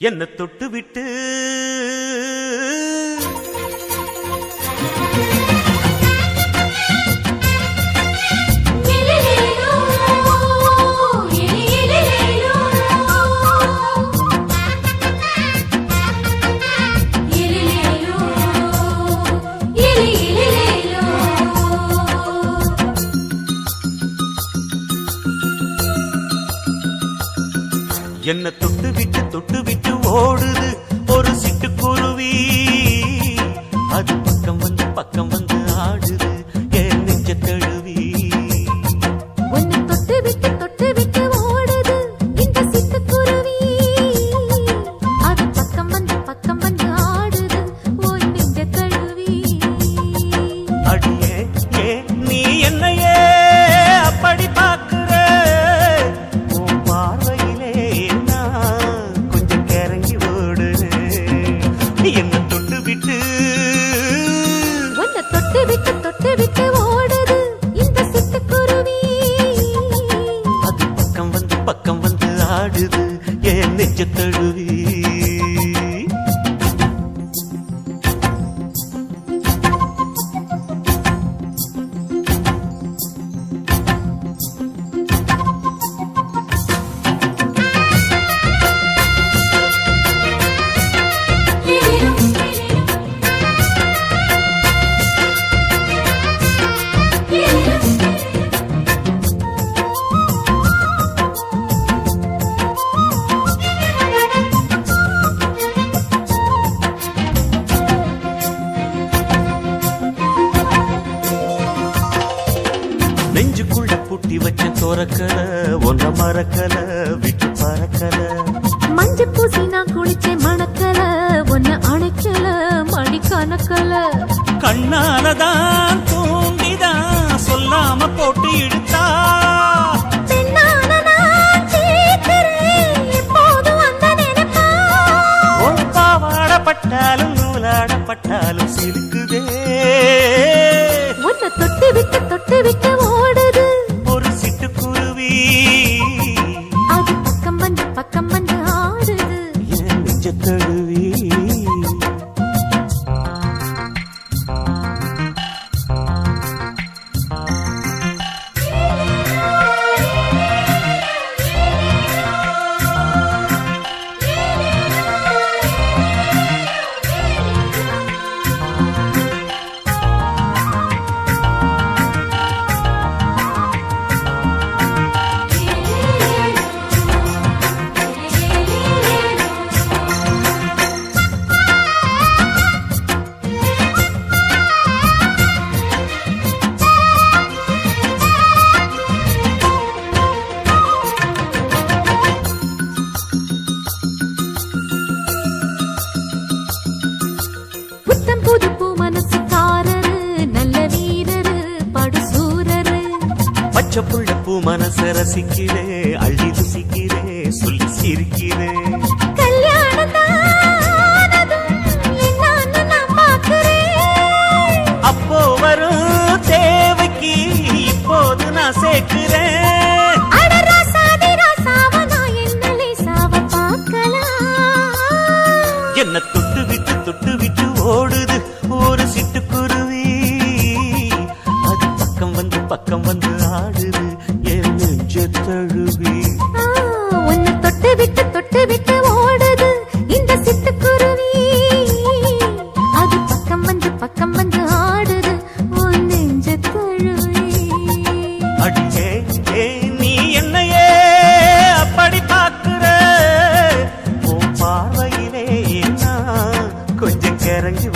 என்ன தொட்டு விட்டு என்ன தொட்டு விட்டு தொட்டு விட்டு ஓடுது. ஒரு சிட்டுக்குரு தழுவி சொரக்கல ஒன்ன மறக்கல விட்டு பறக்கல. மஞ்ச பூசி நான் குளிச்சே மணக்கல ஒன்ன அணைக்கல மணி கணக்கல. கண்ணாலதான் தூண்டிதான் சொல்லாம போட்டு இடுத்த மாறுது என் நெஞ்ச தழுவி பச்சை புள்ள பூ மனச ரசிக்கிறே அள்ளி ருசிக்கிறே சொல்லி சிரிக்கிறே. அப்போ வரும் தேவைக்கு இப்போது நான் சேர்க்கிறேன். அடிச்சே நீ என்னையே அப்படி பார்க்கிற? உன் பார்வையிலே நான் கொஞ்சம் கரைஞ்சு